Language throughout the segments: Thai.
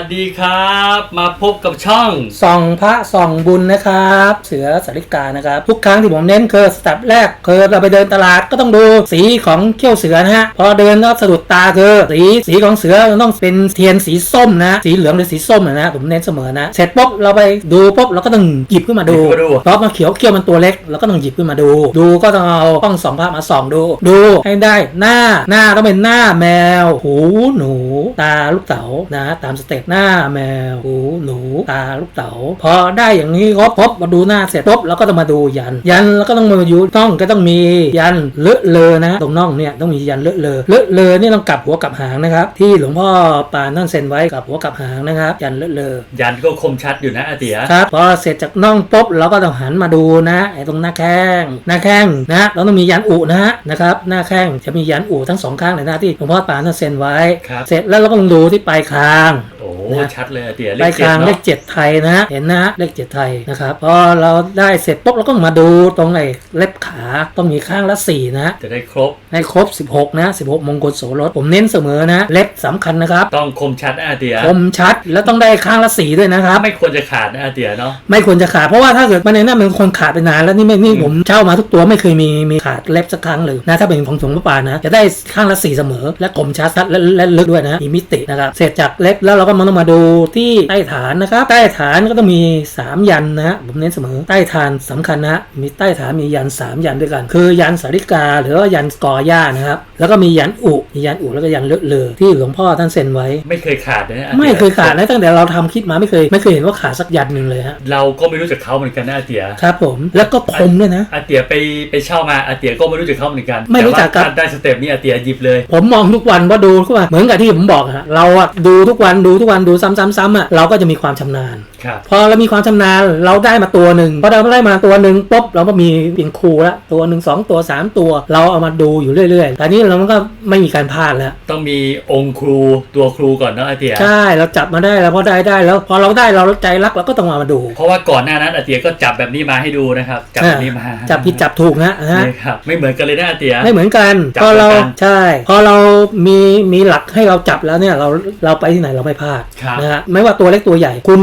วัสดีครับ มาพบกับช่องส่องพระส่องบุญนะครับ เสือสาริกานะครับ ทุกครั้งที่ผมเน้นคือสเต็ปแรกคือเราไปเดินตลาดก็ต้องดูสีของเขี้ยวเสือนะฮะพอเดินแล้วสะดุดตาคือสีสีของเสือมันต้องเป็นเทียนสีส้มนะสีเหลืองหรือสีส้มนะนะผมเน้นเสมอนะ เสร็จปุ๊บเราไปดูปุ๊บเราก็ต้องหยิบขึ้นมาดูหยิบขึ้นมาดูเพราะมันเขียวเขี้ยวมันตัวเล็กเราก็ต้องหยิบขึ้นมาดู ดูก็ต้องเอากล้องส่องพระมาส่องดู ดูให้ได้หน้าหน้าต้องเป็นหน้าแมว หูหนู ตาลูกเต๋านะ ตามสเต็ปหน้าแมวหูหนูตาลูกเต๋าพอได้อย่างนี้ครบปุ๊บมาดูหน้าเสร็จปุ๊บเราก็ต้องมาดูยัน ยันแล้วก็ต้องมาอยู่น่องก็ต้องมียันเลอะเลอนะตรงน่องเนี่ยต้องมียันเลอะเลอเลอะเลอนี่ต้องกลับหัวกลับหางนะครับ ที่หลวงพ่อปานท่านเซ็นไว้กับหัวกลับหางนะครับ ยันเลอะเลอยันก็คมชัดอยู่นะอาเตียครับพอเสร็จจากน่องปุ๊บเราก็ต้องหันมาดูนะไอ้ตรงหน้าแข้งหน้าแข้งนะเราต้องมียันอุนะฮะนะครับหน้าแข้งจะมียันอุทั้งสองข้างเลยนะที่หลวงพ่อปานท่านเซ็นไว้ครับเสร็จแล้วเราก็ต้องดูที่ปลายคางโอ้ นะชัดเลยอาเตียปลายจ็ดคางเลเนาะขเจ็ดไทยนะฮะเห็นนะฮะเลขเจ็ดไทยนะครับพอเราได้เสร็จปุ๊บเราก็มาดูตรงไอ้เล็บขาต้องมีข้างละสี่นะฮะจะได้ครบให้ครบ 16 นะ 16 มงคลโสรสผมเน้นเสมอนะ เล็บสำคัญนะครับ ต้องคมชัดนะอาเตียคมชัดแล้วต้องได้ข้างละสีด้วยนะครับ ไม่ควรจะขาดนะอาเตียเนาะไม่ควรจะขาดเพราะว่าถ้าเกิดมันในนั้นมันคนขาดไปนานแล้วนี่ไม่นี่อืมผมเช่ามาทุกตัวไม่เคยมีมีขาดเล็บสักครั้งเลยนะถ้าเป็นของสงฆ์พระปานนะ จะได้ข้างละสีเสมอ และคมชัดชัดและและลึกด้วยนะมีมิตินะครับเสร็จจากเล็บแล้วเราก็มาต้องมาดูที่ใต้ฐานนะครับ ใต้ฐานก็ต้องมี 3 ยันนะฮะผมเน้นเสมอใต้ฐานสำคัญนะมีใต้ฐานมียัน 3 ยันด้วยกัน คือยันสาริกา หรือว่ายันกอหญ้านะครับแล้วก็มียันอุมียันอุแล้วก็ยันเลอะเลอที่หลวงพ่อท่านเซ็นไว้ ไม่เคยขาดนะอาตีไม่เคยขาดนะตั้งแต่เราทำคลิปมาไม่เคยไม่เคยเห็นว่าขาดสักยันหนึ่งเลยฮะเราก็ไม่รู้จักเขาเหมือนกันนะอาเตียครับผมแล้วก็คมด้วยนะอาเตียไปไปเช่ามาอาเตียก็ไม่รู้จักเขาเหมือนกันไม่รู้จักครับแต่ว่าได้สเต็ปนี้อาเตียหยิบเลย ผมมองทุกวันว่าดูทุกวันเหมือนกับที่ผมบอกอะเราอะดูทุกวันดูทุกวันดูซ้ำๆๆอะเราก็จะมีความชำนาญพอเรามีความชำนาญเราได้มาตัวหนึ่งพอเราได้มาตัวหนึ่งปุ๊บเราก็มีเป็นครูละตัวหนึ่งสองตัวสามตัวเราเอามาดูอยู่เรื่อยๆแต่นี้เราก็ไม่มีการพลาดแล้ว ต้องมีองค์ครูตัวครูก่อนเนาะอาเตียใช่เราจับมาได้แล้วพอได้ได้แล้วพอเราได้เราใจรักเราก็ต้องเอามาดู เพราะว่าก่อนหน้านั้นอาเตียก็จับแบบนี้มาให้ดูนะครับจับแบบนี้มาจับผิดจับถูกนะฮะนี่ครับไม่เหมือนกันเลยนะอาเตียไม่เหมือนกันจับพอเราเหมือนกันใช่พอเรามีมีหลักให้เราจับแล้วเนี่ยเราเราไปที่ไหนเราไม่พลาดครับนะฮะไม่ว่าตัวเล็กตัวใหญ่คุณ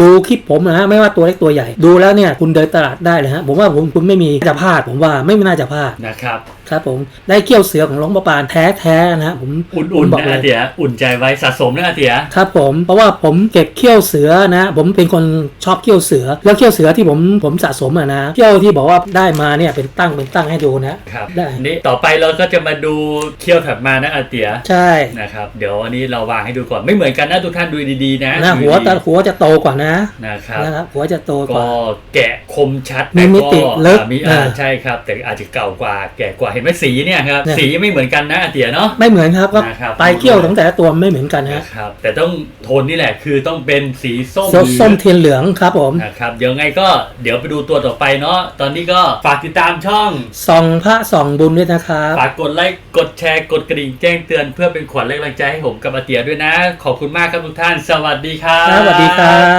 ดูคลิปผมนะฮะไม่ว่าตัวเล็กตัวใหญ่ ดูแล้วเนี่ยคุณเดินตลาดได้เลยฮะผมว่าผมคุณไม่มีจะพลาดผมว่าไม่น่าจะพลาดนะครับครับผมได้เกี้ยวเสือของหลวงประปานแท้แท้ๆนะฮะผมอุ่นผมๆบอกนะเลอายเตียอุ่นใจไว้สะสมนะอาเตียครับผมเพราะว่าผมเก็บเขี้ยวเสือนะ ผมเป็นคนชอบเขี้ยวเสือ แล้วเขี้ยวเสือที่ผมผมสะสมอะนะเขี้ยวที่บอกว่าได้มาเนี่ยเป็นตั้งเป็นตั้งให้ดูนะครับได้นี่ต่อไปเราก็จะมาดูเคี่ยวถัดมานะอาเตียใช่นะครับเดี๋ยวอันนี้เราวางให้ดูก่อนไม่เหมือนกันนะทุกท่านดูดีๆนะนะดูหัวดีแต่หัวจะโตกว่านะนะครับนะครับหัวจะโตกก็ว่าแกะคมชัดมีแต่มิติลึกอ่ามีอ่าอ่าใช่ครับ แต่อาจจะเก่ากว่าแก่กว่าเห็นไหมสีเนี่ยครับเนี่ย สีไม่เหมือนกันนะอาเตียเนาะ ไม่เหมือนครับก็นะครับ ปลายเขี้ยวของแต่ละตัวไม่เหมือนกันฮะนะครับแต่ต้องโทนนี่แหละคือต้องเป็นสีส้มส้มส้มเทียนเหลืองครับผมนะครับเดี๋ยวไงก็เดี๋ยวไปดูตัวต่อไปเนาะตอนนี้ก็ฝากติดตามช่อง ส่องพระส่องบุญด้วยนะครับ ฝากกดไลค์กดแชร์กดกระดิ่งแจ้งเตือนเพื่อเป็นขวัญและกำลังใจให้ผมกับอาเตียด้วยนะ ขอบคุณมากครับทุกท่าน สวัสดีครับ สวัสดีครับ